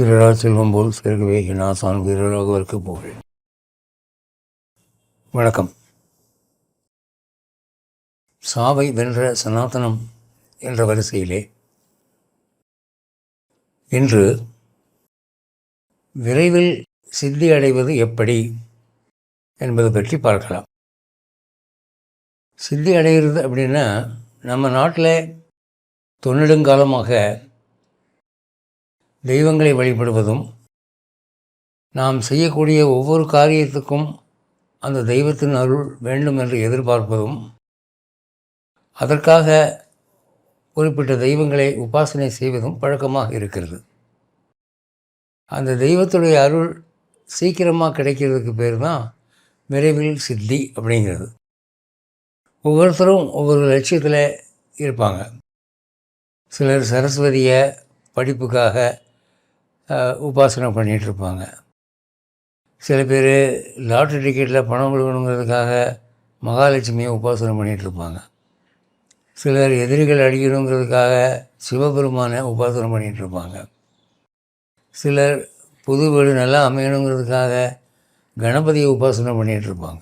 சீரரா செல்வம் போல் சேர்கவே நாசான் வீரராகவருக்கு புகழ் வணக்கம். சாவை வென்ற சனாதனம் என்ற வரிசையிலே இன்று விரைவில் சித்தி அடைவது எப்படி என்பது பற்றி பார்க்கலாம். சித்தி அடைகிறது அப்படின்னா நம்ம நாட்டில் தொன்னெடுங்காலமாக தெய்வங்களை வழிபடுவதும் நாம் செய்யக்கூடிய ஒவ்வொரு காரியத்துக்கும் அந்த தெய்வத்தின் அருள் வேண்டும் என்று எதிர்பார்ப்பதும் அதற்காக குறிப்பிட்ட தெய்வங்களை உபாசனை செய்வதும் பழக்கமாக இருக்கிறது. அந்த தெய்வத்துடைய அருள் சீக்கிரமாக கிடைக்கிறதுக்கு பேர் தான் விரைவில் சித்தி அப்படிங்கிறது. ஒவ்வொருத்தரும் ஒவ்வொரு லட்சியத்தில் இருப்பாங்க. சிலர் சரஸ்வதியை படிப்புக்காக உபாசனை பண்ணிகிட்ருப்பாங்க. சில பேர் லாட்ரி டிக்கெட்டில் பணம் கொடுக்கணுங்கிறதுக்காக மகாலட்சுமியை உபாசனை பண்ணிகிட்ருப்பாங்க. சிலர் எதிரிகள் அடிக்கணுங்கிறதுக்காக சிவபெருமானை உபாசனை பண்ணிகிட்ருப்பாங்க. சிலர் புது வீடு நல்லா அமையணுங்கிறதுக்காக கணபதியை உபாசனை பண்ணிகிட்ருப்பாங்க.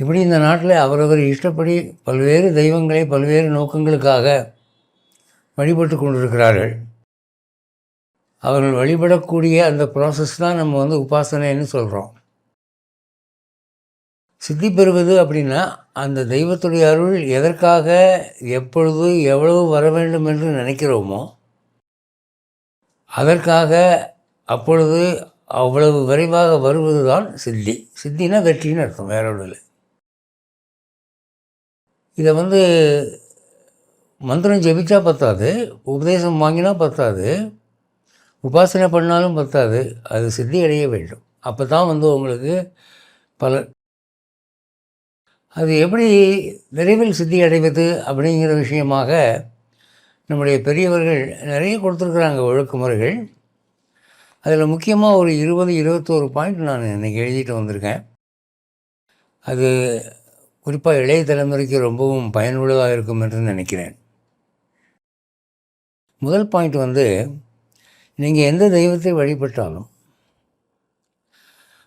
இப்படி இந்த நாட்டில் அவரவர் இஷ்டப்படி பல்வேறு தெய்வங்களை பல்வேறு நோக்கங்களுக்காக வழிபட்டு கொண்டிருக்கிறார்கள். அவர்கள் வழிபடக்கூடிய அந்த ப்ராசஸ் தான் நம்ம வந்து உபாசனைன்னு சொல்கிறோம் சித்தி பெறுவது அப்படின்னா அந்த தெய்வத்துடைய அருள் எதற்காக எப்பொழுது எவ்வளவு வர வேண்டும் என்று நினைக்கிறோமோ அதற்காக அப்பொழுது அவ்வளவு விரைவாக வருவது தான் சித்தி. சித்தினா வெற்றின்னு அர்த்தம் வேற ஒன்றும் இல்லை. இதை வந்து மந்திரம் ஜெபிச்சா பத்தாது உபதேசம் வாங்கினா பத்தாது உபாசனை பண்ணாலும் பத்தாது அது சித்தி அடைய வேண்டும். அப்போ தான் வந்து உங்களுக்கு பல அது எப்படி விரைவில் சித்தி அடைவது அப்படிங்கிற விஷயமாக நம்முடைய பெரியவர்கள் நிறைய கொடுத்துருக்குறாங்க ஒழுக்குமுறைகள் அதில் முக்கியமாக ஒரு இருபது இருபத்தோரு பாயிண்ட் நான் இன்றைக்கி எழுதிட்டு வந்திருக்கேன். அது குறிப்பாக இளைய தலைமுறைக்கு ரொம்பவும் பயனுள்ளதாக இருக்கும் என்று நினைக்கிறேன். முதல் பாயிண்ட் வந்து நீங்கள் எந்த தெய்வத்தை வழிபட்டாலும்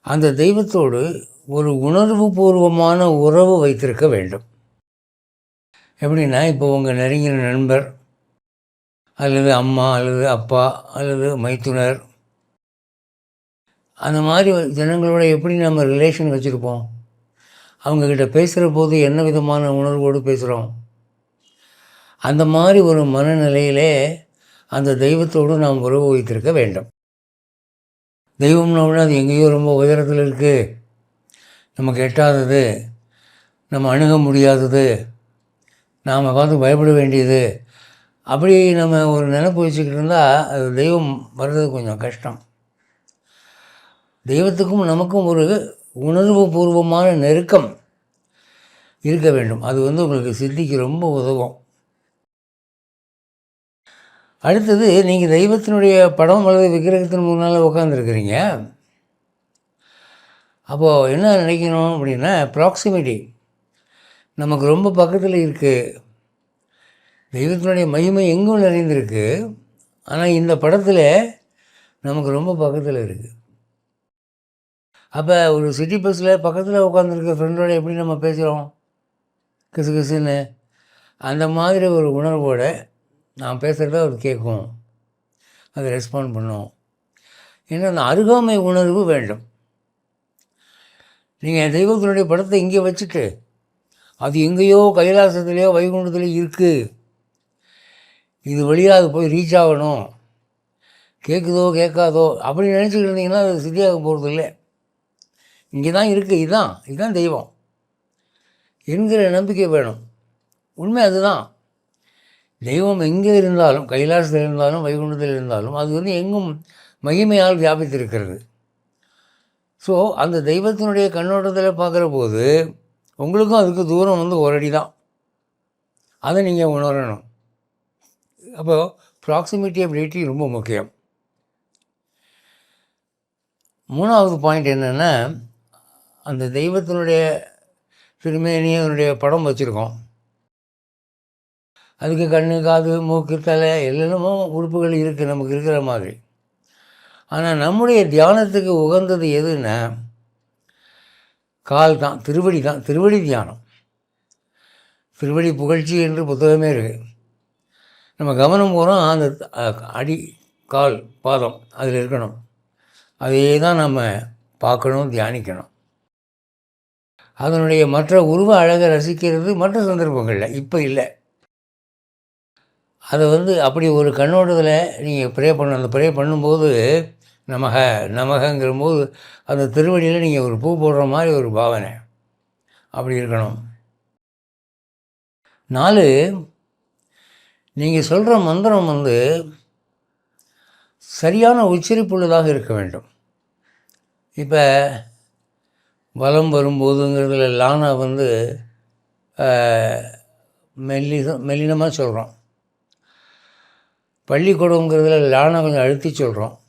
அந்த தெய்வத்தோடு ஒரு உணர்வு பூர்வமான உறவு வைத்திருக்க வேண்டும். எப்படின்னா இப்போ உங்கள் நெருங்கின நண்பர் அல்லது அம்மா அல்லது அப்பா அல்லது மைத்துனர் அந்த மாதிரி ஜனங்களோட எப்படி நம்ம ரிலேஷன் வச்சுருப்போம்? அவங்கக்கிட்ட பேசுகிற போது என்ன விதமான உணர்வோடு பேசுகிறோம் அந்த மாதிரி ஒரு மனநிலையிலே அந்த தெய்வத்தோடு நாம் உறவு வைத்திருக்க வேண்டும். தெய்வம்னா அது எங்கேயோ ரொம்ப உயரத்தில் இருக்குது நமக்கு எட்டாதது நம்ம அணுக முடியாதது நாம் பார்த்து பயப்பட வேண்டியது. அப்படி நம்ம ஒரு நினைப்பு வச்சுக்கிட்டு இருந்தால் அது தெய்வம் வர்றது கொஞ்சம் கஷ்டம். தெய்வத்துக்கும் நமக்கும் ஒரு உணர்வு பூர்வமான நெருக்கம் இருக்க வேண்டும். அது வந்து உங்களுக்கு சித்திக்கு ரொம்ப உதவும். அடுத்தது நீங்கள் தெய்வத்தினுடைய படம் அல்லது விக்கிரகத்தின் முன்னால் உட்காந்துருக்கிறீங்க அப்போது என்ன நினைக்கணும் அப்படின்னா ப்ராக்சிமிட்டி நமக்கு ரொம்ப பக்கத்தில் இருக்குது தெய்வத்தினுடைய மகிமை எங்கும் நிறைந்திருக்கு. ஆனால் இந்த படத்தில் நமக்கு ரொம்ப பக்கத்தில் இருக்குது அப்போ ஒரு சிட்டி பஸ்ஸில் பக்கத்தில் உட்காந்துருக்க ஃப்ரெண்டோட எப்படி நம்ம பேசுகிறோம் கிசு கிசுன்னு. அந்த மாதிரி ஒரு உணர்வோடு நான் பேசுகிறத அவர் கேட்கும். அது ரெஸ்பாண்ட் பண்ணும். ஏன்னா அந்த அருகாமை உணர்வு வேண்டும். நீங்கள் தெய்வத்தினுடைய படத்தை இங்கே வச்சுட்டு அது எங்கேயோ கைலாசத்துலேயோ வைகுண்டத்துலேயோ இருக்குது இது வழியாக அது போய் ரீச் ஆகணும். கேட்குதோ கேட்காதோ அப்படின்னு நினச்சிக்கிட்டு இருந்தீங்கன்னா அது சரியாக போகிறது இல்லை. இங்கே தான் இருக்குது இதுதான். இதுதான் தெய்வம். என்கிற நம்பிக்கை வேணும். உண்மை அதுதான். தெய்வம் எங்கே இருந்தாலும் கைலாசத்தில் இருந்தாலும் வைகுண்டத்தில் இருந்தாலும் அது வந்து எங்கும் மகிமையால் வியாபித்திருக்கிறது. ஸோ அந்த தெய்வத்தினுடைய கண்ணோட்டத்தில் பார்க்குற போது உங்களுக்கும் அதுக்கு தூரம் வந்து ஒரு அடி தான். அதை நீங்கள் உணரணும். அப்போது ப்ராக்சிமிட்டி அபிலிட்டி ரொம்ப முக்கியம். மூணாவது பாயிண்ட் என்னென்னா அந்த தெய்வத்தினுடைய திருமேனியனுடைய படம் வச்சுருக்கோம். அதுக்கு கண்ணு காது மூக்கு தலை எல்லாமோ உறுப்புகள் இருக்குது நமக்கு இருக்கிற மாதிரி. ஆனால் நம்முடைய தியானத்துக்கு உகந்தது எதுன்னா கால் தான் திருவடி தான் திருவடி தியானம். திருவடி புகழ்ச்சி என்று புத்தகமே இருக்குது நம்ம கவனம் போகிறோம் அந்த அடி கால் பாதம் அதில் இருக்கணும். அதையே தான் நம்ம பார்க்கணும் தியானிக்கணும். அதனுடைய மற்ற உருவ அழகை ரசிக்கிறது மற்ற சந்தர்ப்பங்களில் இப்போ இல்லை. அதை வந்து அப்படி ஒரு கண்ணோட்டத்தில் நீங்கள் ப்ரே பண்ண அந்த ப்ரே பண்ணும்போது நமக நமகங்கிறபோது அந்த திருவடியில் நீங்கள் ஒரு பூ போடுற மாதிரி ஒரு பாவனை. அப்படி இருக்கணும். நாலு நீங்கள் சொல்கிற மந்திரம் வந்து சரியான உச்சரிப்புள்ளதாக இருக்க வேண்டும். இப்போ வலம் வரும்போதுங்கிறதுல லானா வந்து மெல்லிச மெல்லினமாக சொல்கிறோம் பள்ளிக்கூடங்கிறதுல லானை கொஞ்சம் அழுத்தி சொல்கிறோம்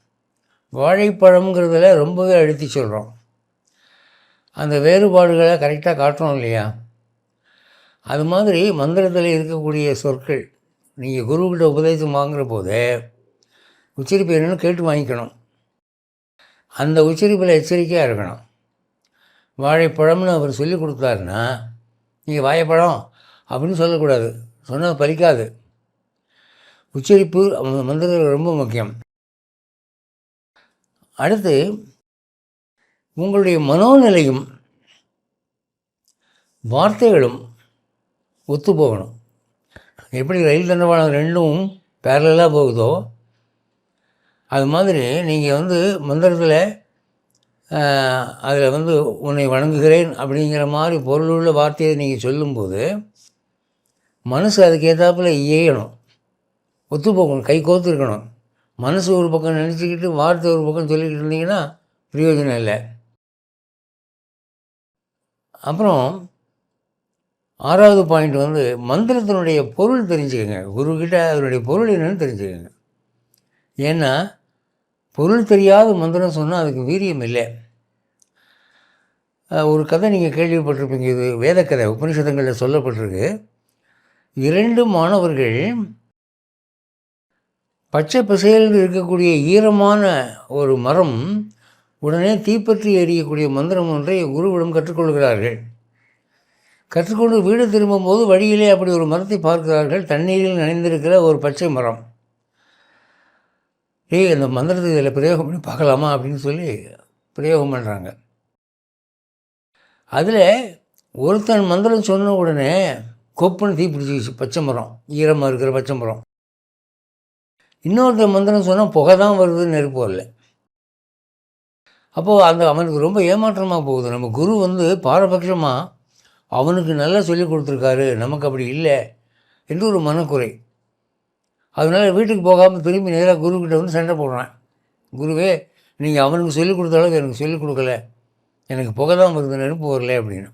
வாழைப்பழம்ங்கிறதுல ரொம்பவே அழுத்தி சொல்கிறோம் அந்த வேறுபாடுகளை கரெக்டாக காட்டுறோம் இல்லையா? அது மாதிரி மந்திரத்தில் இருக்கக்கூடிய சொற்கள் நீங்கள் குருக்கிட்ட உபதேசம் வாங்குற போது உச்சரிப்பு என்னென்னு கேட்டு வாங்கிக்கணும். அந்த உச்சரிப்பில் எச்சரிக்கையாக இருக்கணும். வாழைப்பழம்னு அவர் சொல்லி கொடுத்தாருன்னா நீங்கள் வாழைப்பழம் அப்படின்னு சொல்லக்கூடாது. சொன்னால் பலிக்காது. உச்சரிப்பு மந்திரங்கள் ரொம்ப முக்கியம். அடுத்து உங்களுடைய மனோநிலையும் வார்த்தைகளும் ஒத்து போகணும். எப்படி ரயில் தண்டவாளம் ரெண்டும் பேரலாக போகுதோ அது மாதிரி நீங்கள் வந்து மந்திரத்தில் அதில் வந்து உன்னை வணங்குகிறேன் அப்படிங்கிற மாதிரி பொருளுள்ள வார்த்தையை நீங்கள் சொல்லும்போது மனசு அதுக்கேற்றாப்புல இயையணும் இயணும் ஒத்து போகணும் கை கோத்து இருக்கணும் மனசு ஒரு பக்கம் நினச்சிக்கிட்டு வார்த்தை ஒரு பக்கம் சொல்லிக்கிட்டு இருந்தீங்கன்னா பிரயோஜனம் இல்லை. அப்புறம் ஆறாவது பாயிண்ட் வந்து மந்திரத்தினுடைய பொருள் தெரிஞ்சுக்கங்க. குருக்கிட்ட அதனுடைய பொருள் என்னன்னு தெரிஞ்சுக்கோங்க. ஏன்னா பொருள் தெரியாத மந்திரம் சொன்னால் அதுக்கு வீரியம் இல்லை. ஒரு கதை நீங்கள் கேள்விப்பட்டிருப்பீங்க. இது வேதக்கதை உபனிஷதங்களில் சொல்லப்பட்டிருக்கு. இரண்டு மாணவர்கள் பச்சை பசையில் இருக்கக்கூடிய ஈரமான ஒரு மரம் உடனே தீப்பற்றி எரியக்கூடிய மந்திரம் ஒன்றை குருவிடம் கற்றுக்கொள்கிறார்கள். கற்றுக்கொண்டு வீடு திரும்பும்போது வழியிலே அப்படி ஒரு மரத்தை பார்க்கிறார்கள். தண்ணீரில் நனைந்திருக்கிற ஒரு பச்சை மரம். ஏய் அந்த மந்திரத்தை இதில் பிரயோகம் பண்ணி பார்க்கலாமா அப்படின்னு சொல்லி பிரயோகம் பண்ணுறாங்க அதில் ஒருத்தன் மந்திரம் சொன்ன உடனே கொப்புன்னு தீ பிடிச்சிச்சு பச்சை மரம் ஈரமாக இருக்கிற பச்சை மரம். இன்னொருத்தன் மந்திரம் சொன்னால் புகை தான் வருது நெருப்பு வரல. அப்போது அந்த அவனுக்கு ரொம்ப ஏமாற்றமாக போகுது. நம்ம குரு வந்து பாரபட்சமாக அவனுக்கு நல்லா சொல்லி கொடுத்துருக்காரு. நமக்கு அப்படி இல்லை என்று ஒரு மனக்குறை. அதனால் வீட்டுக்கு போகாமல் திரும்பி நேராக குருக்கிட்ட வந்து சண்டை போடுறான். குருவே நீங்கள் அவனுக்கு சொல்லிக் கொடுத்த அளவுக்கு எனக்கு சொல்லிக் கொடுக்கல. எனக்கு புகை தான் வருது நெருப்பு வரல அப்படின்னு.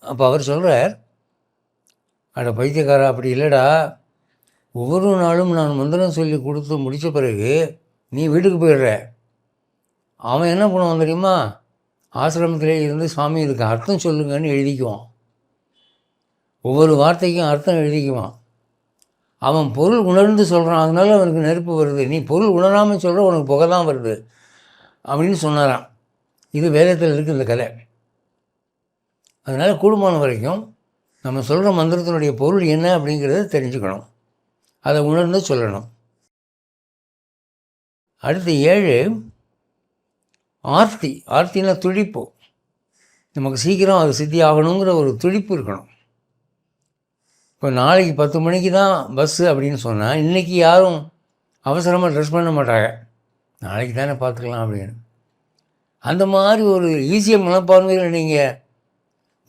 அப்போ அவர் சொல்கிறார் அட பைத்தியக்காரா அப்படி இல்லைடா. ஒவ்வொரு நாளும் நான் மந்திரம் சொல்லி கொடுத்து முடித்த பிறகு நீ வீட்டுக்கு போயிடுற. அவன் என்ன பண்ணுவான் தெரியுமா? ஆசிரமத்திலே இருந்து சாமி இதுக்கு அர்த்தம் சொல்லுங்கன்னு எழுதிக்குவான். ஒவ்வொரு வார்த்தைக்கும் அர்த்தம் எழுதிக்குவான். அவன் பொருள் உணர்ந்து சொல்கிறான் அதனால அவனுக்கு நெருப்பு வருது. நீ பொருள் உணராமல் சொல்கிற உனக்கு புகை தான் வருது. அப்படின்னு சொன்னாராம். இது வேதத்தில் இருக்குது இந்த கதை. அதனால் கூடுமான வரைக்கும் நம்ம சொல்கிற மந்திரத்தினுடைய பொருள் என்ன அப்படிங்கிறத தெரிஞ்சுக்கணும். அதை உணர்ந்து சொல்லணும். அடுத்து ஏழு ஆர்த்தி ஆர்த்தினா துடிப்பு. நமக்கு சீக்கிரம் அது சித்தி ஆகணுங்கிற ஒரு துடிப்பு இருக்கணும். இப்போ நாளைக்கு பத்து மணிக்கு தான் பஸ்ஸு அப்படின்னு சொன்னால் இன்றைக்கி யாரும் அவசரமாக ட்ரெஸ் பண்ண மாட்டாங்க. நாளைக்கு தானே பார்த்துக்கலாம் அப்படின்னு. அந்த மாதிரி ஒரு ஈஸியாக மனப்பான்மையில் நீங்கள்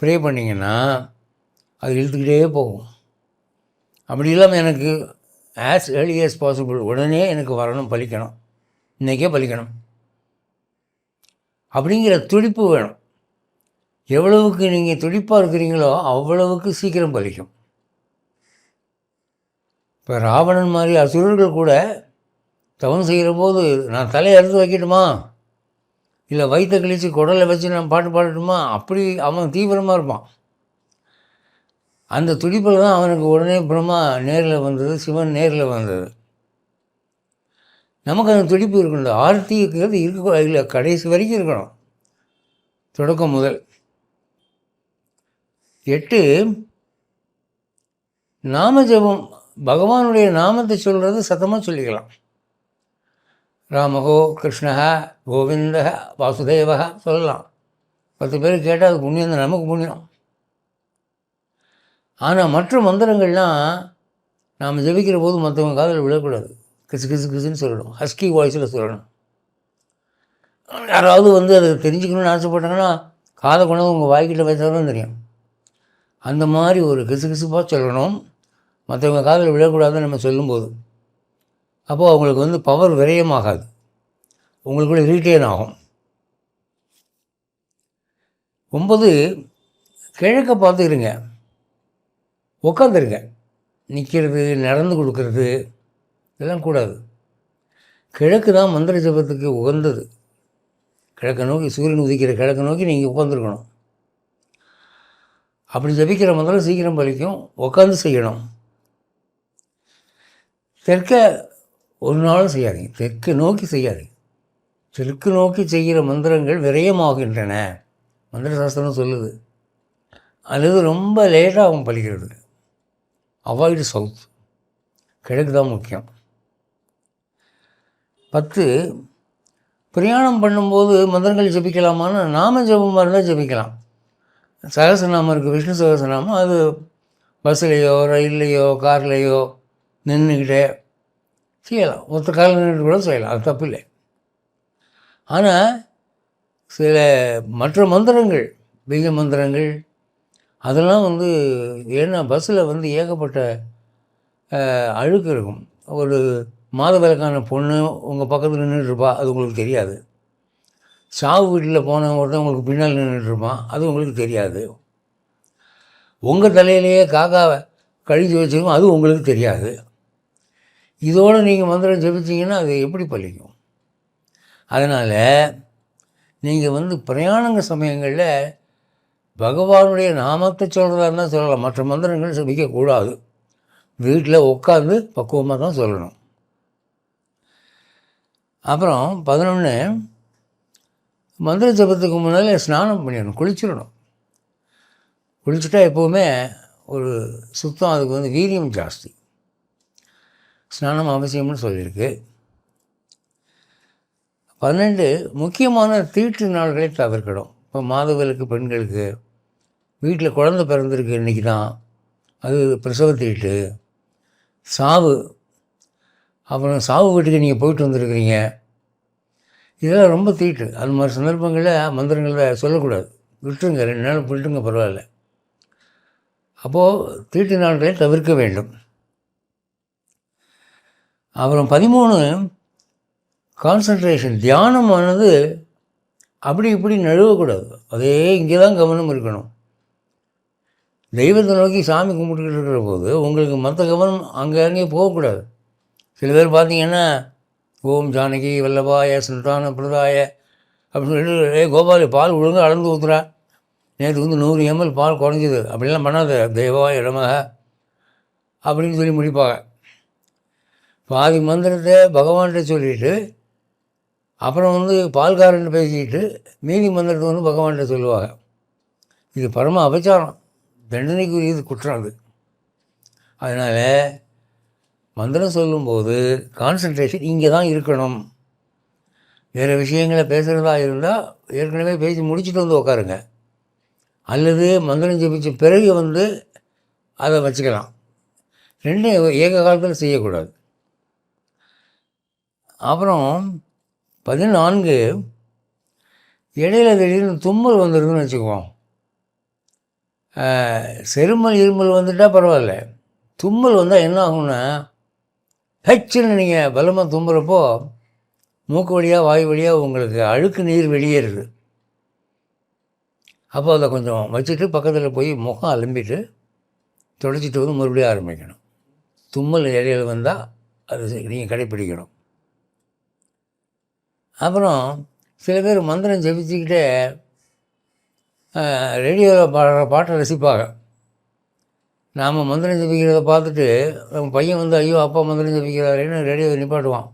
ப்ரே பண்ணிங்கன்னா அது இழுத்துக்கிட்டே போகும். அப்படி இல்லாமல் எனக்கு ஆஸ் ஏர்லி ஆஸ் பாசிபிள் உடனே எனக்கு வரணும் பலிக்கணும். இன்றைக்கே பலிக்கணும். அப்படிங்கிற துடிப்பு வேணும். எவ்வளவுக்கு நீங்கள் துடிப்பாக இருக்கிறீங்களோ அவ்வளவுக்கு சீக்கிரம் பலிக்கும். இப்போ ராவணன் மாதிரி அசுரர்கள் கூட தவம் செய்கிற போது நான் தலையை அறுத்து வைக்கட்டுமா? இல்லை வயிற்ற கழித்து குடலை வச்சு நான் பாட்டு பாடட்டுமா? அப்படி அவன் தீவிரமாக இருப்பான். அந்த துடிப்பில் தான் அவனுக்கு உடனே பிரம்மா நேரில் வந்தது சிவன் நேரில் வந்தது. நமக்கு அந்த துடிப்பு இருக்கணும் ஆர்த்திங்கிறது இருக்க இல்லை கடைசி வரைக்கும் இருக்கணும். தொடக்கம் முதல். எட்டு நாம ஜபம் பகவானுடைய நாமத்தை சொல்கிறது சத்தமாக சொல்லிக்கலாம். ராமகோ கிருஷ்ணஹா கோவிந்த வாசுதேவா சொல்லலாம். பத்து பேர் கேட்டால் அது புண்ணியம் தான் நமக்கு புண்ணியம். ஆனால் மற்ற மந்திரங்கள்லாம் நாம் ஜெபிக்கிற போது மற்றவங்க காதில் விழக்கூடாது. கிசு கிசு கிசுன்னு சொல்லணும். ஹஸ்கி வாய்ஸில் சொல்லணும். யாராவது வந்து அதை தெரிஞ்சுக்கணும்னு ஆசைப்பட்டாங்கன்னா காதை கொண்டு உங்கள் வாய்க்கிட்ட வச்சாலும் தெரியும். அந்த மாதிரி ஒரு கிசு கிசுப்பாக சொல்லணும். மற்றவங்க காதில் விழக்கூடாதுன்னு நம்ம சொல்லும்போது அப்போது அவங்களுக்கு வந்து பவர் விரயமாகாது. உங்களுக்குள்ள ரீட்டைன் ஆகும். ஒன்பது கிழக்க பார்த்துக்கிறீங்க உட்காந்துருங்க நிற்கிறது நடந்து கொடுக்கறது இதெல்லாம் கூடாது. கிழக்கு தான் மந்திர ஜபத்துக்கு உகந்தது. கிழக்கை நோக்கி சூரியன் உதிக்கிற கிழக்கு நோக்கி நீங்கள் உட்காந்துருக்கணும் அப்படி ஜபிக்கிற மந்திரம் சீக்கிரம் பலிக்கும் உட்காந்து செய்யணும். தெற்க ஒரு நாளும் செய்யாதீங்க. தெற்கு நோக்கி செய்யாதீங்க. தெற்கு நோக்கி செய்கிற மந்திரங்கள் விரயமாகின்றன. மந்திர சாஸ்திரம் சொல்லுது. அல்லது ரொம்ப லேட்டாகும் பலிக்கிறது. அவாய்டு சவுத் கிழக்கு தான் முக்கியம். பத்து பிரயாணம் பண்ணும்போது மந்திரங்கள் ஜபிக்கலாமான்னு நாம ஜபமாக இருந்தால் ஜபிக்கலாம். சகசநாமம் இருக்குது விஷ்ணு சகசநாமம் அது பஸ்ஸுலேயோ ரயில்லையோ கார்லேயோ நின்றுக்கிட்டே செய்யலாம். ஒத்த காலம் நின்று கூட செய்யலாம் அது தப்பு இல்லை. ஆனால் சில மற்ற மந்திரங்கள் பீஜ மந்திரங்கள் அதெல்லாம் வந்து ஏன்னா பஸ்ஸில் வந்து ஏகப்பட்ட அழுக்கு இருக்கும். ஒரு மாதவிலக்கான பொண்ணு உங்கள் பக்கத்தில் நின்றுட்டுருப்பா அது உங்களுக்கு தெரியாது. சாவு வீட்டில் போன ஒருத்தன் உங்களுக்கு பின்னால் நின்றுட்டுருப்பான் அது உங்களுக்கு தெரியாது. உங்கள் தலையிலேயே காக்காவை கழித்து வச்சிருக்கோம் அது உங்களுக்கு தெரியாது. இதோடு நீங்கள் மந்திரம் ஜெபிச்சிங்கன்னா அது எப்படி பழிக்கும் அதனால் நீங்கள் வந்து பிரயாணங்க சமயங்களில் பகவானுடைய நாமத்தை சொல்கிறதா இருந்தால் சொல்லலாம். மற்ற மந்திரங்கள் ஜபிக்கக்கூடாது வீட்டில் உட்காந்து பக்குவமாக தான் சொல்லணும். அப்புறம் பதினொன்று மந்திர ஜபத்துக்கு முன்னாலே ஸ்நானம் பண்ணிடணும். குளிச்சிடணும். குளிச்சுட்டா எப்போவுமே ஒரு சுத்தம் அதுக்கு வந்து வீரியம் ஜாஸ்தி. ஸ்நானம் அவசியம்னு சொல்லியிருக்கு. பன்னெண்டு முக்கியமான தீட்டு நாள்களை தவிர்க்கணும். இப்போ மாதவிலக்கு பெண்களுக்கு வீட்டில் குழந்த பிறந்திருக்கு இன்றைக்கி தான். அது பிரசவ தீட்டு சாவு. அப்புறம் சாவு வீட்டுக்கு நீங்கள் போயிட்டு வந்திருக்கிறீங்க. இதெல்லாம் ரொம்ப தீட்டு அது மாதிரி சந்தர்ப்பங்களில் மந்திரங்களில் சொல்லக்கூடாது. விட்டுருங்க ரெண்டு நாள் விட்டுருங்க பரவாயில்ல. அப்போது தீட்டு நாட்களை தவிர்க்க வேண்டும். அப்புறம் பதிமூணு கான்சன்ட்ரேஷன் தியானமானது அப்படி இப்படி நழுவக்கூடாது. அதே இங்கே தான் கவனம் இருக்கணும். தெய்வத்தை நோக்கி சாமி கும்பிட்டுக்கிட்டு இருக்கிற போது உங்களுக்கு மற்ற கவனம் அங்கே அங்கேயும் போகக்கூடாது. சில பேர் பார்த்தீங்கன்னா ஓம் ஜானகி வல்லபாய சுல்தான பிரதாய அப்படின்னு சொல்லிட்டு ஏ கோபாலி பால் ஒழுங்காக அளந்து ஊற்றுறா நேற்று வந்து நூறு எம்எல் பால் குறைஞ்சிது. அப்படிலாம் பண்ணாத தெய்வா இடமாக அப்படின்னு சொல்லி முடிப்பாங்க. பாதி மந்திரத்தை பகவான்கிட்ட சொல்லிட்டு அப்புறம் வந்து பால்காரன் பேசிக்கிட்டு மீதி மந்திரத்தை வந்து பகவான்கிட்ட சொல்லுவாங்க. இது பரம அபச்சாரம். தண்டனைக்குரியது குற்றம் அது. அதனால் மந்திரம் சொல்லும்போது கான்சன்ட்ரேஷன் இங்கே தான் இருக்கணும். வேறு விஷயங்களை பேசுகிறதா இருந்தால் ஏற்கனவே பேசி முடிச்சுட்டு வந்து உட்காருங்க அல்லது மந்திரம் ஜெபிச்ச பிறகு வந்து அதை வச்சுக்கலாம். ரெண்டும் ஏக காலத்தில் செய்யக்கூடாது. அப்புறம் பதினான்கு இடையில திடீர்னு தும்மல் வந்துருதுன்னு வச்சுக்குவோம். செருமல் இருமல் வந்துட்டால் பரவாயில்ல. தும்மல் வந்தால் என்ன ஆகும்னா ஹச்சுன்னு நீங்கள் பலமாக தும்புறப்போ மூக்கு வழியாக வாய் வழியாக உங்களுக்கு அழுக்கு நீர் வெளியேறுது. அப்போ அதை கொஞ்சம் வச்சுட்டு பக்கத்தில் போய் முகம் அலம்பிட்டு தொடச்சிட்டு வந்து மறுபடியும் ஆரம்பிக்கணும். தும்மல் இடையில் வந்தால் அது நீங்கள் கடைப்பிடிக்கணும். அப்புறம் சில பேர் மந்திரம் ஜெபிச்சுக்கிட்டே ரேடியோவில் பாடுற பாட்டை ரசிப்பாங்க. நாம் மந்திரம் ஜபிக்கிறத பார்த்துட்டு நம்ம பையன் வந்து ஐயோ அப்பா மந்திரம் ஜபிக்கிறாருன்னு ரேடியோவை நிப்பாட்டுவான்.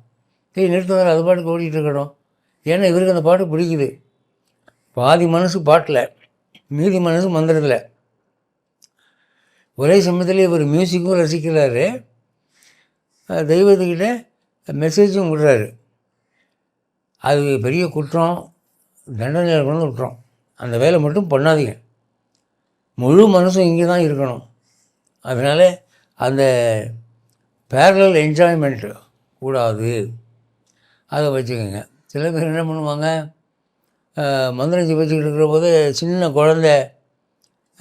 ஏய் நிறுத்துவார் அது பாட்டுக்கு ஓடிட்டு இருக்கணும். ஏன்னா இவருக்கு அந்த பாட்டு பிடிக்குது. பாதி மனசு பாட்டில் மீதி மனசு மந்திரத்தில். ஒரே சமயத்தில் இவர் மியூசிக்கும் ரசிக்கிறாரு. தெய்வத்துக்கிட்ட மெசேஜும் விடுறாரு. அது பெரிய குற்றம். தண்டனையில் கொண்டு விட்டுறோம் அந்த வேலை மட்டும் பண்ணாதீங்க. முழு மனசும் இங்கே தான் இருக்கணும். அதனால் அந்த பேரலல் என்ஜாய்மெண்ட்டு கூடாது. அதை வச்சுக்கோங்க. சில பேர் என்ன பண்ணுவாங்க மந்திரம் ஜெபிச்சுக்கிட்டு இருக்கிற போது சின்ன குழந்த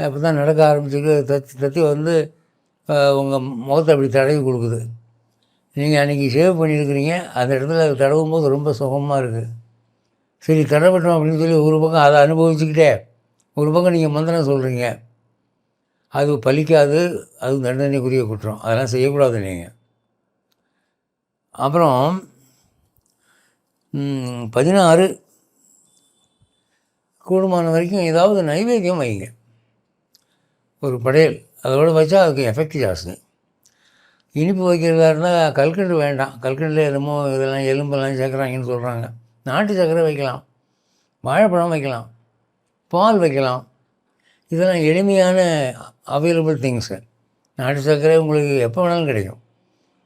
இப்போ தான் நடக்க ஆரம்பிச்சுட்டு தத்தி தத்தி வந்து உங்கள் முகத்தை அப்படி தடவி கொடுக்குது. நீங்கள் அன்றைக்கி சேவ் பண்ணியிருக்கிறீங்க. அந்த இடத்துல அது தடவும் போது ரொம்ப சுகமாக இருக்குது சரி தடவட்டும் அப்படின்னு சொல்லி ஒரு பக்கம் அதை அனுபவிச்சுக்கிட்டே ஒரு பக்கம் நீங்கள் மந்திரம் சொல்கிறீங்க அது பலிக்காது அது தண்டனைக்குரிய குற்றம். அதெல்லாம் செய்யக்கூடாது நீங்கள் அப்புறம் பதினாறு கூடுமான வரைக்கும் ஏதாவது நைவேத்தியம் வைங்க. ஒரு படையல். அதோடு வச்சா அதுக்கு எஃபெக்ட் ஜாஸ்தி. இனிப்பு வைக்கிறதா இருந்தால் கல்கண்டு வேண்டாம். கல்கண்டில் என்னமோ இதெல்லாம் எலும்பெல்லாம் சேர்க்குறாங்கன்னு சொல்கிறாங்க நாட்டு சர்க்கரை வைக்கலாம் வாழைப்பழம் வைக்கலாம் பால் வைக்கலாம். இதெல்லாம் எளிமையான அவைலபிள் திங்ஸு நாட்டு சர்க்கரை உங்களுக்கு எப்போ வேணாலும் கிடைக்கும்.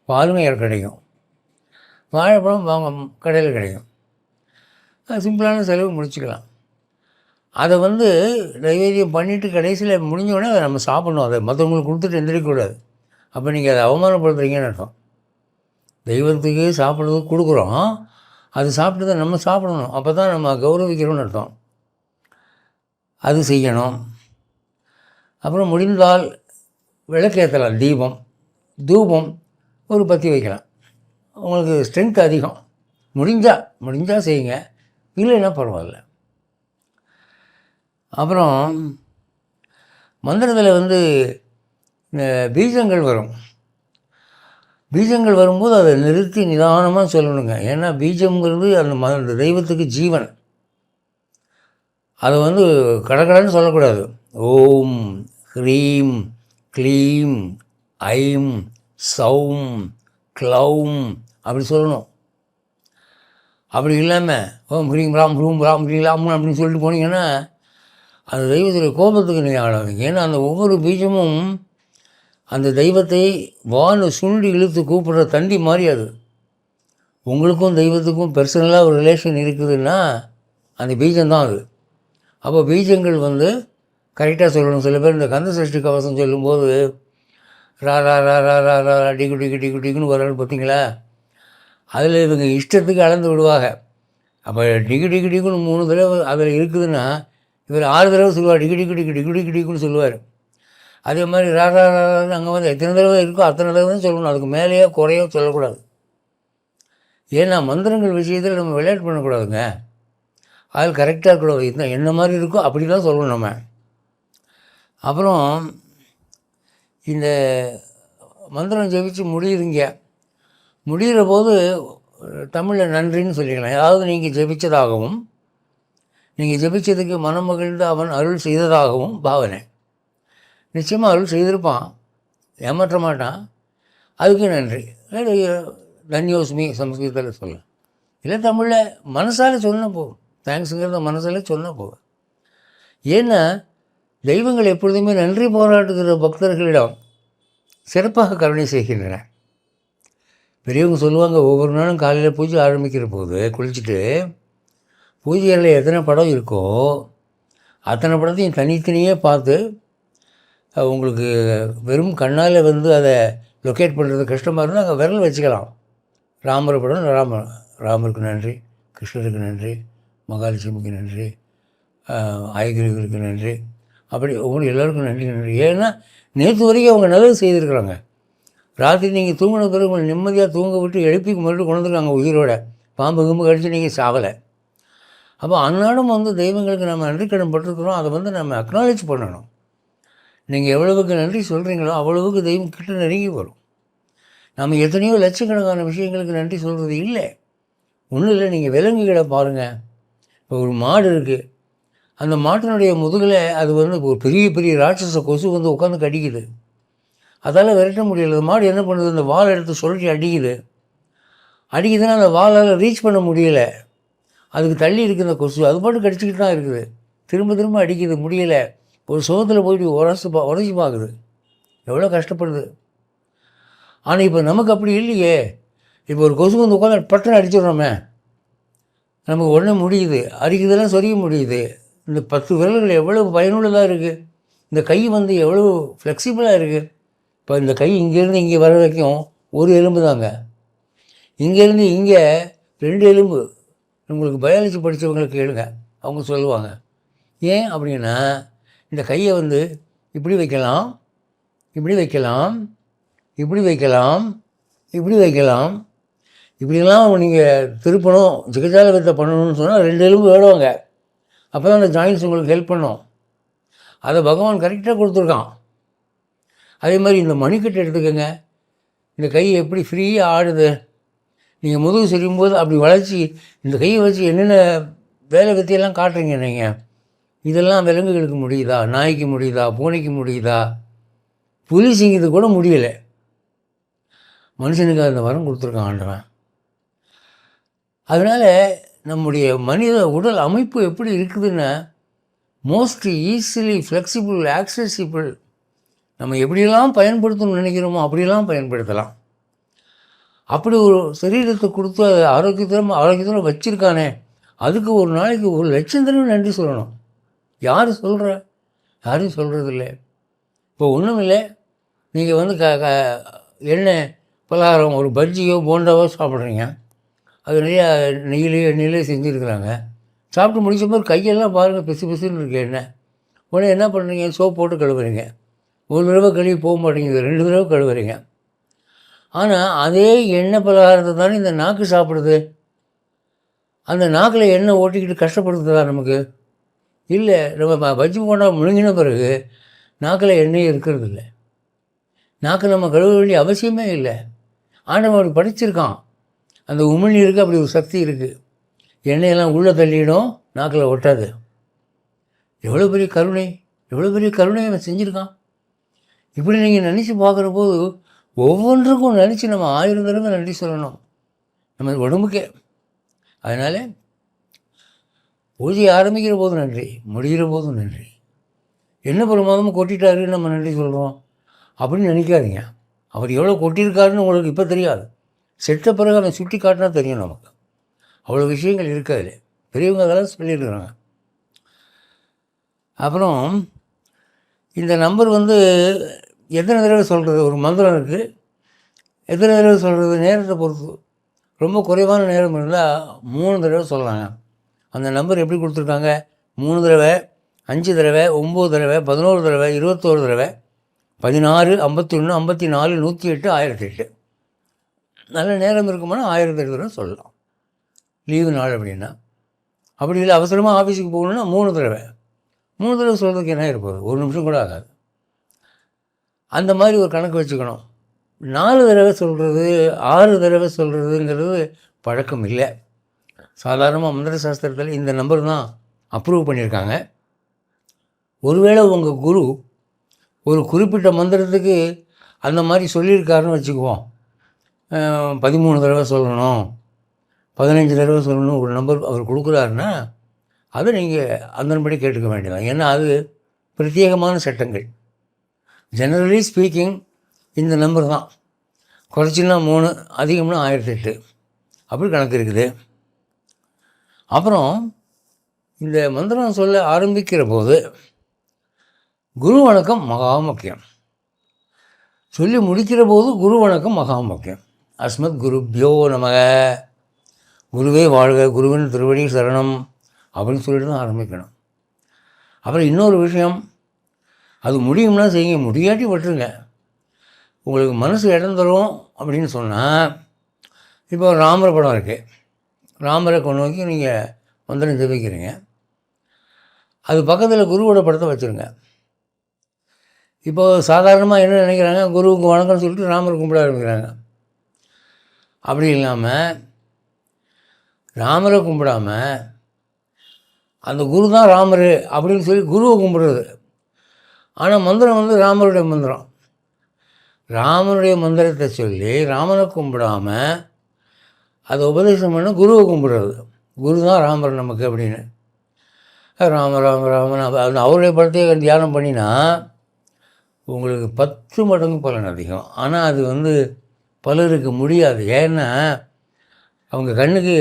பாலும் கிடைக்கும். வாழைப்பழம் வாங்க கடையில் கிடைக்கும். சிம்பிளான செலவு முடிச்சுக்கலாம். அதை வந்து நைவேத்தியம் பண்ணிவிட்டு கடைசியில் முடிஞ்ச உடனே அதை நம்ம சாப்பிடணும். அதை மற்றவங்களுக்கு கொடுத்துட்டு எந்திரிக்கக்கூடாது அப்போ நீங்கள் அதை அவமானப்படுத்துகிறீங்கன்னு அர்த்தம். தெய்வத்துக்கு சாப்பிட்றதுக்கு கொடுக்குறோம். அது சாப்பிட்டதை நம்ம சாப்பிடணும். அப்போ தான் நம்ம கௌரவிக்கிறோம்னு அர்த்தம். அது செய்யணும். அப்புறம் முடிந்தால் விளக்கேற்றலாம் தீபம் தூபம் ஒரு பற்றி வைக்கலாம். உங்களுக்கு ஸ்ட்ரென்த் அதிகம். முடிஞ்சால் முடிஞ்சால் செய்யுங்க. இல்லைன்னா பரவாயில்ல. அப்புறம் மந்திரத்தில் வந்து இந்த பீஜங்கள் வரும். பீஜங்கள் வரும்போது அதை நிறுத்தி நிதானமாக சொல்லணுங்க. ஏன்னா பீஜம்ங்கிறது அந்த ம அந்த தெய்வத்துக்கு ஜீவன். அதை வந்து கடற்கடன்னு சொல்லக்கூடாது. ஓம் ஹ்ரீம் க்ளீம் ஐம் சௌம் க்ளௌம் அப்படி சொல்லணும். அப்படி இல்லாமல் ஓம் ஹ்ரீம் ராம் ஹ்ரூம் ராம் ஹ்ரீலாம் அப்படின்னு சொல்லிட்டு போனீங்கன்னா அந்த தெய்வத்துடைய கோபத்துக்கு நீங்கள் ஆளாவீங்க. ஏன்னா அந்த ஒவ்வொரு பீஜமும் அந்த தெய்வத்தை வானு சுருண்டி இழுத்து கூப்பிடுற தண்டி மாதிரி அது. உங்களுக்கும் தெய்வத்துக்கும் பர்சனலாக ஒரு ரிலேஷன் இருக்குதுன்னா அந்த பீஜம்தான் அது. அப்போ பீஜங்கள் வந்து கரெக்டாக சொல்லணும். சில பேர் இந்த கந்த சஷ்டி கவசம் சொல்லும்போது ரா ரா ரா ரா ரா ரா ரா டிக்கு டிக்கு டிகு டிகுன்னு வர்றாரு பார்த்தீங்களா அதில் இவங்க இஷ்டத்துக்கு அளந்து விடுவாங்க. அப்போ டிக்கு டிக்கு டிக்குன்னு மூணு தடவை அதில் இருக்குதுன்னா இவர் ஆறு தடவை சொல்லுவார். டிக்கு டிக்கு டிக்கு டிக்கு டிக்கு டிக்குன்னு சொல்லுவார். அதே மாதிரி ரா ரா அங்கே வந்து எத்தனை தடவை இருக்கோ அத்தனை தடவை தான் சொல்லணும். அதுக்கு மேலேயோ குறையோ சொல்லக்கூடாது. ஏன்னா மந்திரங்கள் விஷயத்தில் நம்ம விளையாட்டு பண்ணக்கூடாதுங்க. அது கரெக்டாக இருக்கக்கூடாது இருந்தால் என்ன மாதிரி இருக்கோ அப்படி தான் சொல்லணும் நம்ம. அப்புறம் இந்த மந்திரம் ஜெபிச்சு முடியுதுங்க. முடிகிற போது தமிழில் நன்றின்னு சொல்லிக்கலாம். அதாவது நீங்கள் ஜெபிச்சதாகவும் நீங்கள் ஜெபிச்சதுக்கு மனமகிழ்ந்து அவன் அருள் செய்ததாகவும் பாவனை. நிச்சயமாக அருள் செய்திருப்பான். ஏமாற்ற மாட்டான். அதுக்கு நன்றி. தன்யோஸ்மி சம்ஸ்கிருதத்தில் சொல்ல. இல்லை தமிழில் மனசால் சொன்ன போகும் தேங்க்ஸுங்கிறத மனசால் சொன்ன போகும் ஏன்னா தெய்வங்கள் எப்பொழுதுமே நன்றி போராட்டுகிற பக்தர்களிடம் சிறப்பாக கருணை செய்கின்றன பெரியவங்க சொல்லுவாங்க ஒவ்வொரு நாளும் காலையில் பூஜை ஆரம்பிக்கிற போது குளிச்சுட்டு பூஜை அறையில் எத்தனை படம் இருக்கோ அத்தனை படத்தையும் தனித்தனியே பார்த்து உங்களுக்கு வெறும் கண்ணால் வந்து அதை லொக்கேட் பண்ணுறது கஷ்டமாக இருந்தால் அங்கே விரல் வச்சுக்கலாம். ராமர் படம் ராமர் ராமருக்கு நன்றி கிருஷ்ணருக்கு நன்றி மகாலட்சுமிக்கு நன்றி ஆயகிரிகளுக்கு நன்றி. அப்படி ஒவ்வொரு எல்லோருக்கும் நன்றி நன்றி. ஏன்னா நேற்று வரைக்கும் அவங்க நல்லது செய்திருக்கிறாங்க. ராத்திரி நீங்கள் தூங்கின பிறகு உங்களை நிம்மதியாக தூங்க விட்டு எழுப்பி மறுபடியும் கொண்டு வந்துருக்காங்க உயிரோட. பாம்பு கும்பு கடிச்சு நீங்கள் சாவலை அப்போ அன்னாடம் வந்து தெய்வங்களுக்கு நம்ம நன்றி கடன் பட்டிருக்கிறோம். அதை வந்து நம்ம அக்னாலேஜ் பண்ணணும். நீங்கள் எவ்வளவுக்கு நன்றி சொல்கிறீங்களோ அவ்வளவுக்கு தெய்வம் கிட்ட நெருங்கி வரும். நம்ம எத்தனையோ லட்சக்கணக்கான விஷயங்களுக்கு நன்றி சொல்கிறது இல்லை. ஒன்றும் இல்லை நீங்கள் விலங்குகளை பாருங்கள் இப்போ ஒரு மாடு இருக்குது அந்த மாட்டினுடைய முதுகில் அது வந்து ஒரு பெரிய பெரிய ராட்சச கொசு வந்து உட்காந்து கடிக்குது. அதால் விரட்ட முடியல. அந்த மாடு என்ன பண்ணுது? அந்த வால் எடுத்து சொல்லிட்டு அடிக்குது. அடிக்குதுன்னா அந்த வாலால் ரீச் பண்ண முடியல. அதுக்கு தள்ளி இருக்குது அந்த கொசு. அது பாட்டு கடிச்சிக்கிட்டு தான் இருக்குது. திரும்ப திரும்ப அடிக்குது. முடியலை. ஒரு சுகத்தில் போயிட்டு உரசு பா உரசி பார்க்குது எவ்வளோ கஷ்டப்படுது. ஆனால் இப்போ நமக்கு அப்படி இல்லையே. இப்போ ஒரு கொசு வந்து உட்காந்து பட்டுன்னு அடிச்சிடுறோமே. நமக்கு உடனே முடியுது. அரிக்குதெல்லாம் சொரிய முடியுது. இந்த பத்து விரல்கள் எவ்வளோ பயனுள்ளதாக இருக்குது இந்த கை வந்து எவ்வளோ ஃப்ளெக்சிபிளாக இருக்குது இப்போ இந்த கை இங்கேருந்து இங்கே வர வரைக்கும் ஒரு எலும்பு தாங்க. இங்கேருந்து இங்கே ரெண்டு எலும்பு. உங்களுக்கு பயாலஜி படித்தவங்களுக்கு கேளுங்க. அவங்க சொல்லுவாங்க. ஏன் அப்படின்னா இந்த கையை வந்து இப்படி வைக்கலாம் இப்படி வைக்கலாம் இப்படி வைக்கலாம் இப்படி வைக்கலாம். இப்படிலாம் நீங்கள் திருப்பணும் சிகிச்சாலயத்தை பண்ணணும்னு சொன்னால் ரெண்டு எலும்பு வேடுவாங்க அப்போ தான் அந்த ஜாயின்ஸ் உங்களுக்கு ஹெல்ப் பண்ணும். அதை பகவான் கரெக்டாக கொடுத்துருக்கான். அதே மாதிரி இந்த மணிக்கட்டு எடுத்துக்கோங்க. இந்த கை எப்படி ஃப்ரீயாக ஆடுது? நீங்கள் முதுகு செய்யும்போது அப்படி வளைச்சி இந்த கையை வச்சு என்னென்ன வேலை வித்தியெல்லாம் காட்டுறீங்க நீங்கள் இதெல்லாம் விலங்குகளுக்கு முடியுதா? நாய்க்கு முடியுதா? பூனைக்கு முடியுதா? புலி சிங்கிறது கூட முடியலை. மனுஷனுக்கு அந்த வரம் கொடுத்துருக்கான் ஆண்டவன். அதனால் நம்முடைய மனித உடல் அமைப்பு எப்படி இருக்குதுன்னா மோஸ்ட் ஈஸிலி ஃப்ளெக்சிபிள் ஆக்சசிபிள் நம்ம எப்படியெல்லாம் பயன்படுத்தணும்னு நினைக்கிறோமோ அப்படியெல்லாம் பயன்படுத்தலாம். அப்படி ஒரு சரீரத்தை கொடுத்து அதை ஆரோக்கியத்தரம் ஆரோக்கியத்தரம் வச்சுருக்கானே அதுக்கு ஒரு நாளைக்கு ஒரு லட்சம் தடவை நன்றி சொல்லணும். யார் சொல்கிற யாரும் சொல்கிறதில்ல இப்போ ஒன்றும் இல்லை. நீங்கள் வந்து க க என்ன பலகாரம் ஒரு பஜ்ஜியோ போண்டாவோ சாப்பிட்றீங்க. அது நிறையா நெய்யிலையோ எண்ணெயிலே செஞ்சுருக்குறாங்க. சாப்பிட்டு முடிச்ச மாதிரி கையெல்லாம் பாருங்கள் பிசு பிசுன்னு இருக்குது என்ன உடனே என்ன பண்ணுறீங்க சோப் போட்டு கழுவுறீங்க. ஒரு தடவை கழுவி போக மாட்டேங்குது. ரெண்டு தடவை கழுவுறீங்க. ஆனால் அதே எண்ணெய் பலகாரத்தை தானே இந்த நாக்கு சாப்பிடுது. அந்த நாக்கில் எண்ணெய் ஓட்டிக்கிட்டு கஷ்டப்படுத்துதா நமக்கு? இல்லை நம்ம ப- பஜ்ஜி போண்டா முழுங்கின பிறகு நாக்கில் எண்ணெய் இருக்கிறது இல்லை நாக்கு நம்ம கழுவ வேண்டிய அவசியமே இல்லை. ஆண்டவன் படிச்சிருக்கான். அந்த உமிழ்நீருக்கு அப்படி ஒரு சக்தி இருக்குது எண்ணெயெல்லாம் உள்ளே தள்ளிடும் நாக்கில் ஒட்டாது. எவ்வளோ பெரிய கருணை எவ்வளோ பெரிய கருணை அவன் செஞ்சுருக்கான். இப்படி நீங்கள் நினச்சி பார்க்குற போது ஒவ்வொன்றுக்கும் நினச்சி நம்ம ஆயிரம் தடவை நன்றி சொல்லணும். நம்ம உடம்புக்கே. அதனால் பூஜை ஆரம்பிக்கிற போதும் நன்றி முடிகிற போதும் நன்றி. என்ன பிரமாதமும் கொட்டிட்டாரு நம்ம நன்றி சொல்கிறோம் அப்படின்னு நினைக்காதீங்க. அவர் எவ்வளோ கொட்டியிருக்காருன்னு உங்களுக்கு இப்போ தெரியாது. செத்த பிறகு அதை சுட்டி காட்டினா தெரியும் நமக்கு. அவ்வளோ விஷயங்கள் இருக்காது பெரியவங்க அதெல்லாம் சொல்லியிருக்கிறாங்க. அப்புறம் இந்த நம்பர் வந்து எத்தனை தடவை சொல்கிறது ஒரு மந்திரம் இருக்குது எத்தனை தடவை சொல்கிறது நேரத்தை பொறுத்து. ரொம்ப குறைவான நேரம் இருந்தால் மூணு தடவை சொல்லலாங்க. அந்த நம்பர் எப்படி கொடுத்துருக்காங்க? மூணு தடவை அஞ்சு தடவை ஒம்பது தடவை பதினோரு தடவை இருபத்தோரு தடவை பதினாறு ஐம்பத்தி ஒன்று ஐம்பத்தி நாலு நூற்றி எட்டு ஆயிரத்தி எட்டு நல்ல நேரம் இருக்குமானா ஆயிரத்தி எட்டு தடவை சொல்லலாம். லீவு நாள் அப்படின்னா. அப்படி இல்லை அவசரமாக ஆஃபீஸுக்கு போகணுன்னா மூணு தடவை. மூணு தடவை சொல்கிறதுக்கு என்ன இருப்பது ஒரு நிமிஷம் கூட ஆகாது. அந்த மாதிரி ஒரு கணக்கு வச்சுக்கணும். நாலு தடவை சொல்கிறது ஆறு தடவை சொல்கிறதுங்கிறது பழக்கம் இல்லை. சாதாரணமாக மந்திர சாஸ்திரத்தில் இந்த நம்பர் தான் அப்ரூவ் பண்ணியிருக்காங்க. ஒருவேளை உங்கள் குரு ஒரு குறிப்பிட்ட மந்திரத்துக்கு அந்த மாதிரி சொல்லியிருக்காருன்னு வச்சுக்குவோம். பதிமூணு தடவை சொல்லணும். பதினஞ்சு தடவை சொல்லணும் ஒரு நம்பர் அவர் கொடுக்குறாருன்னா அதை நீங்கள் அதன்படி கேட்டுக்க வேண்டியதான் ஏன்னா அது பிரத்யேகமான சட்டங்கள். ஜெனரலி ஸ்பீக்கிங் இந்த நம்பர் தான். குறைச்சின்னா மூணு அதிகம்னா ஆயிரத்தி எட்டு அப்படி கணக்கு இருக்குது. அப்புறம் இந்த மந்திரம் சொல்ல ஆரம்பிக்கிற போது குரு வணக்கம் மகா முக்கியம். சொல்லி முடிக்கிற போது குரு வணக்கம் மகா முக்கியம். அஸ்மத் குருப்யோ நமக. குருவே வாழ்க குருவின் திருவடி சரணம் அப்படின்னு சொல்லிட்டு தான் ஆரம்பிக்கணும். அப்புறம் இன்னொரு விஷயம் அது முடியும்னா செய்யுங்க முடியாட்டி விட்டுருங்க. உங்களுக்கு மனசு இடம் தரும் அப்படின்னு சொன்னால் இப்போ ராமர் படம் இருக்குது ராமரை கொண்டு நோக்கி நீங்கள் மந்திரம் ஜெபிக்கிறீங்க. அது பக்கத்தில் குருவோட படத்தை வச்சுருங்க. இப்போது சாதாரணமாக என்ன நினைக்கிறாங்க? குருவுக்கு வணக்கம்னு சொல்லிட்டு ராமரை கும்பிட ஆரம்பிக்கிறாங்க. அப்படி இல்லாமல் ராமரை கும்பிடாம அந்த குரு தான் ராமர் அப்படின்னு சொல்லி குருவை கும்பிடுறது. ஆனால் மந்திரம் வந்து ராமருடைய மந்திரம். ராமனுடைய மந்திரத்தை சொல்லி ராமனை கும்பிடாமல் அதை உபதேசம் பண்ண குருவை கும்பிடுறது. குரு தான் ராமர் நமக்கு அப்படின்னு. ராம ராம ராமன் அவருடைய படத்தையே தியானம் பண்ணினா உங்களுக்கு பத்து மடங்கு பலன் அதிகம். ஆனால் அது வந்து பலருக்கு முடியாது. ஏன்னா அவங்க கண்ணுக்கு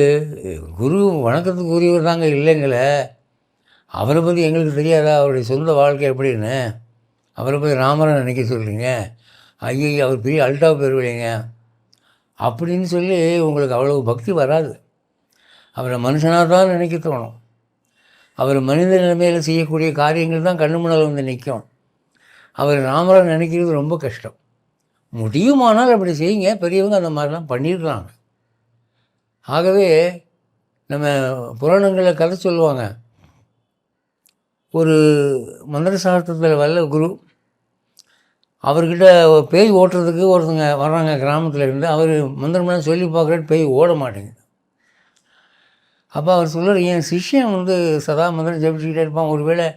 குரு வணக்கத்துக்கு உரியவர் தாங்க இல்லைங்களே. அவரை பற்றி எங்களுக்கு தெரியாதா? அவருடைய சொந்த வாழ்க்கை எப்படின்னு? அவரை பற்றி ராமரை நினைக்க சொல்கிறீங்க ஐயோ அவர் பெரிய அல்டா பெருவில்லைங்க அப்படின்னு சொல்லி உங்களுக்கு அவ்வளவு பக்தி வராது. அவரை மனுஷனாக தான் நினைக்க தோணும். அவர் மனித நிலைமையில் செய்யக்கூடிய காரியங்கள் தான் கண்ணு முன்னால் வந்து நிற்கும். அவர் ராமராக நினைக்கிறது ரொம்ப கஷ்டம். முடியுமானால் அப்படி செய்யுங்க. பெரியவங்க அந்த மாதிரிலாம் பண்ணியிருக்கிறாங்க ஆகவே நம்ம புராணங்களில் கதை சொல்லுவாங்க. ஒரு மந்திர சாஸ்திரத்தில் வல்ல குரு அவர்கிட்ட பேய் ஓட்டுறதுக்கு ஒருத்தங்க வர்றாங்க கிராமத்தில் இருந்து அவர் மந்திரம்லாம் சொல்லி பார்க்குறேன் பேய் ஓட மாட்டேங்குது. அப்போ அவர் சொல்கிறார் என் சிஷ்யன் வந்து சதா மந்திரம் ஜெபிச்சுக்கிட்டே இருப்பான். ஒருவேளை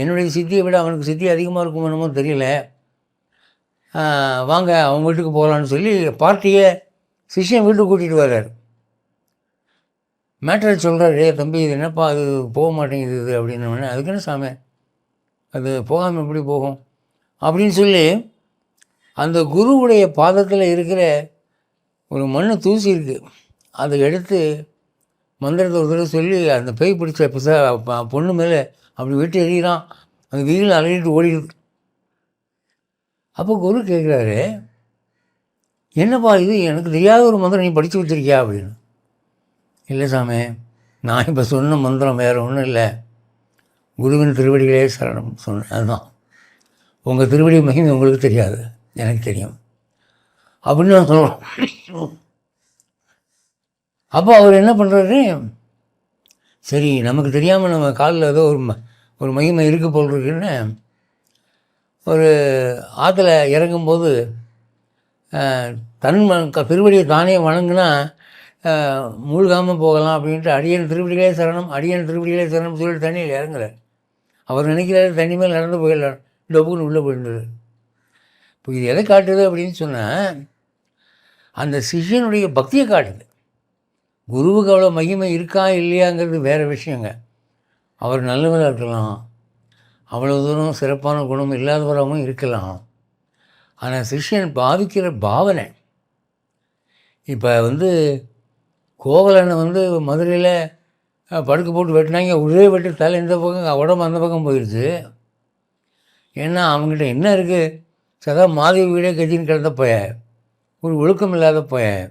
என்னுடைய சித்தியை விட அவனுக்கு சித்தி அதிகமாக இருக்கும் என்னமோ தெரியல. வாங்க அவங்க வீட்டுக்கு போகலான்னு சொல்லி பார்ட்டியை சிஷ்யன் வீட்டுக்கு கூட்டிகிட்டு வர்றார். மேட்டரை சொல்கிறார் ஏ தம்பி இது என்னப்பா அது போக மாட்டேங்குது இது அப்படின்னு. அதுக்கு என்ன சாமி? அது போகாமல் எப்படி போகும்? அப்படின்னு சொல்லி அந்த குருவுடைய பாதத்தில் இருக்கிற ஒரு மண்ணு தூசி இருக்குது அதை எடுத்து மந்திரத்தை ஒரு தடவை சொல்லி அந்த பேய் பிடிச்ச பிச பொண்ணு மேலே அப்படி விட்டு எறிகிறான். அந்த வீட்டில் அலையிட்டு ஓடிடுது. அப்போ குரு கேட்குறாரு என்னப்பா இது? எனக்கு தெரியாத ஒரு மந்திரம் நீ படித்து வச்சிருக்கியா? அப்படின்னு. இல்லை சாமி நான் இப்போ சொன்ன மந்திரம் வேறு ஒன்றும் இல்லை. குருவின் திருவடிகளே சரணம். சொன்னேன் அதுதான். உங்கள் திருவடி மகிமை உங்களுக்கு தெரியாது. எனக்கு தெரியும். அப்படின்னு நான் சொல்கிறோம் அப்போ அவர் என்ன பண்ணுறாரு சரி நமக்கு தெரியாமல் நம்ம காலில் ஏதோ ஒரு ம- ஒரு மகிமை இருக்க போல் இருக்குன்னு ஒரு ஆற்றுல இறங்கும்போது தன் க- திருவடியை தானே வணங்குனா மூழ்காமல் போகலாம் அப்படின்ட்டு அடியன் திருவடிகளே சரணம் அடியன் திருவடிகளே சரணம் சொல்லிட்டு தண்ணியில் இறங்குறார். அவர் நினைக்கிறாரு தண்ணி மேல் நடந்து போயிடலாம். டொப்புன்னு உள்ளே போயிருந்தது இப்போ இது எதை காட்டுது அப்படின்னு சொன்னால் அந்த சிஷ்யனுடைய பக்தியை காட்டுது. குருவுக்கு அவ்வளோ மகிமை இருக்கா இல்லையாங்கிறது வேறு விஷயங்க. அவர் நல்லவராக இருக்கலாம். அவ்வளோ தூரம் சிறப்பான குணம் இல்லாதவராகவும் இருக்கலாம். ஆனால் சிஷ்யன் பாவிக்கிற பாவனை. இப்போ வந்து கோவலனை வந்து மதுரையில் படுக்க போட்டு வெட்டினாங்க ஒரே வெட்டு தலை இந்த பக்கம் உடம்பு அந்த பக்கம் போயிடுச்சு ஏன்னா அவங்ககிட்ட என்ன இருக்குது சதா மாதவி வீடே கட்சின்னு கிடந்த போய ஒரு ஒழுக்கம் இல்லாத போய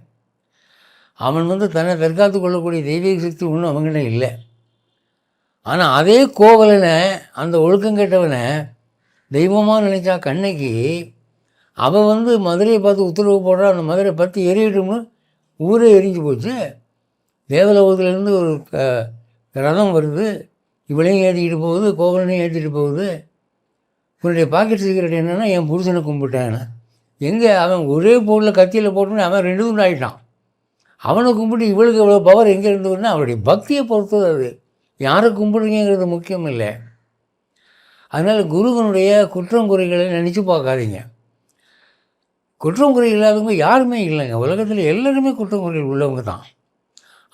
அவன் வந்து தன்னை தற்காத்து கொள்ளக்கூடிய தெய்வீக சக்தி ஒன்றும் அவங்ககிட்ட இல்லை. ஆனால் அதே கோவலனை அந்த ஒழுக்கம் கெட்டவனை தெய்வமாக நினச்சா கண்ணகி அவள் வந்து மதுரையை பார்த்து உத்தரவு போடுறா அந்த மதுரை பற்றி எரியட்டும்னு ஊரே எரிஞ்சு போச்சு. தேவலோகத்துலேருந்து ஒரு க- ரதம் வருது. இவளையும் ஏற்றிக்கிட்டு போகுது கோவலனையும் ஏற்றிட்டு போகுது. உன்னுடைய பாக்கெட் சிகரெட் என்னென்னா என் புருஷனை கும்பிட்டேன் எங்கே அவன் ஒரே பொருளில் கத்தியில் போட்டோன்னு அவன் ரெண்டு துண்டு ஆகிட்டான் அவனை கும்பிட்டு இவளுக்கு இவ்வளோ பவர் எங்கே இருந்ததுன்னா அவருடைய பக்தியை பொறுத்தது அது. யாரை கும்பிடுங்கிறது முக்கியம் இல்லை. அதனால் குருவனுடைய குற்றம் குறைகளை நினச்சி பார்க்காதீங்க. குற்றம் குறை இல்லாதவங்க யாருமே இல்லைங்க. உலகத்தில் எல்லாருமே குற்றம் குறைகள் உள்ளவங்க தான்.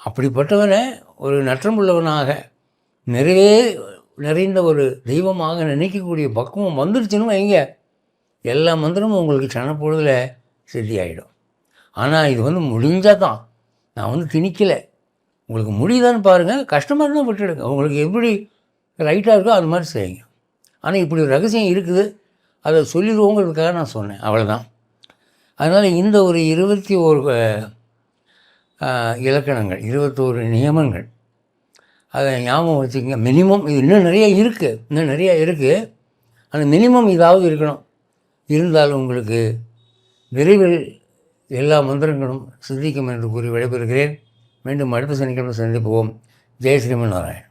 அப்படிப்பட்டவனை ஒரு நற்றம் உள்ளவனாக நிறைவே நிறைந்த ஒரு தெய்வமாக நினைக்கக்கூடிய பக்குவம் வந்துருச்சுன்னு வைங்க எல்லா மந்திரமும் உங்களுக்கு சனப்பொழுதில் சித்தியாயிடும். ஆனால் இது வந்து முடிஞ்சால் தான் நான் வந்து திணிக்கலை. உங்களுக்கு முடியுதான்னு பாருங்கள் கஷ்டமாக இருந்தால் விட்டுடுங்க. உங்களுக்கு எப்படி ரைட்டாக இருக்கோ அது மாதிரி செய்யுங்க. ஆனால் இப்படி ஒரு ரகசியம் இருக்குது. அதை சொல்லிடுவோங்கிறதுக்காக நான் சொன்னேன். அவ்வளோதான் அதனால் இந்த ஒரு இருபத்தி ஒரு இலக்கணங்கள் இருபத்தோரு நியமங்கள் அதை ஞாபகம் வச்சுக்கோங்க. மினிமம் இது இன்னும் நிறைய இருக்குது இன்னும் நிறையா இருக்குது அந்த மினிமம் இதாவது இருக்கணும். இருந்தால் உங்களுக்கு விரைவில் எல்லா மந்திரங்களும் சிந்திக்கும் என்று கூறி விடைபெறுகிறேன். மீண்டும் அடுத்த சனிக்கிழமை சந்திப்போம். ஜெய் ஸ்ரீமன் நாராயண்